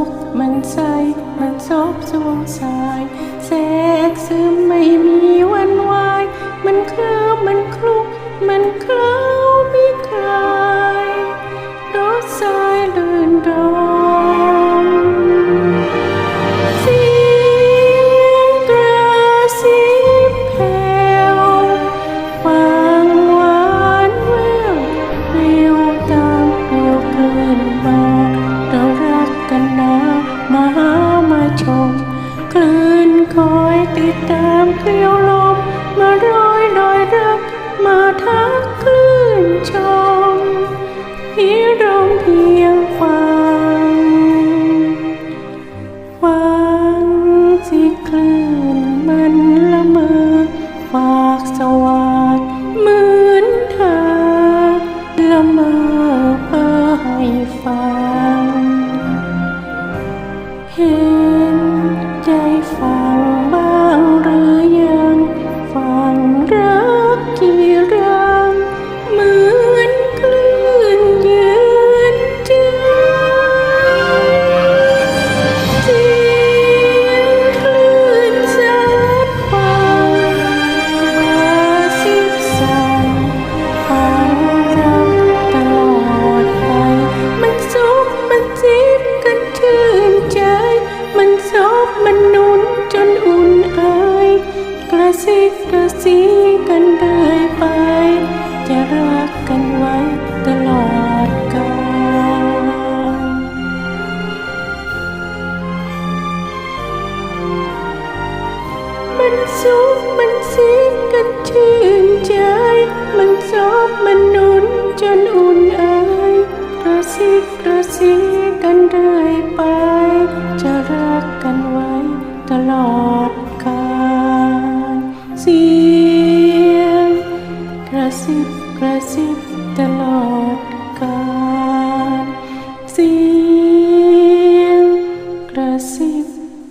มันสุขมันใสมันซบสวงสายแทรกซึมไม่มีวันวาย มันเคลือบมันคลุก มันเคลือ สิคลื่นมันละเมอฝากสวาดเหมือนเธอละเมอเพื่อให้ฟังเห็นใจฟัง มันซุบมันซิกันชื่นใจ มันซบมันนุนจนอุ่นอ่ยกระซิบกระซีกันเรื่อยไป จะรักกันไว้ตลอดกาลเสียงกระซิบกระซิบตลอดกาลเสียงกระซิบ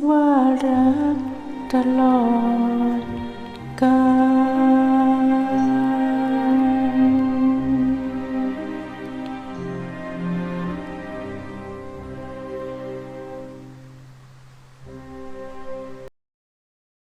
ว่ารักตลอด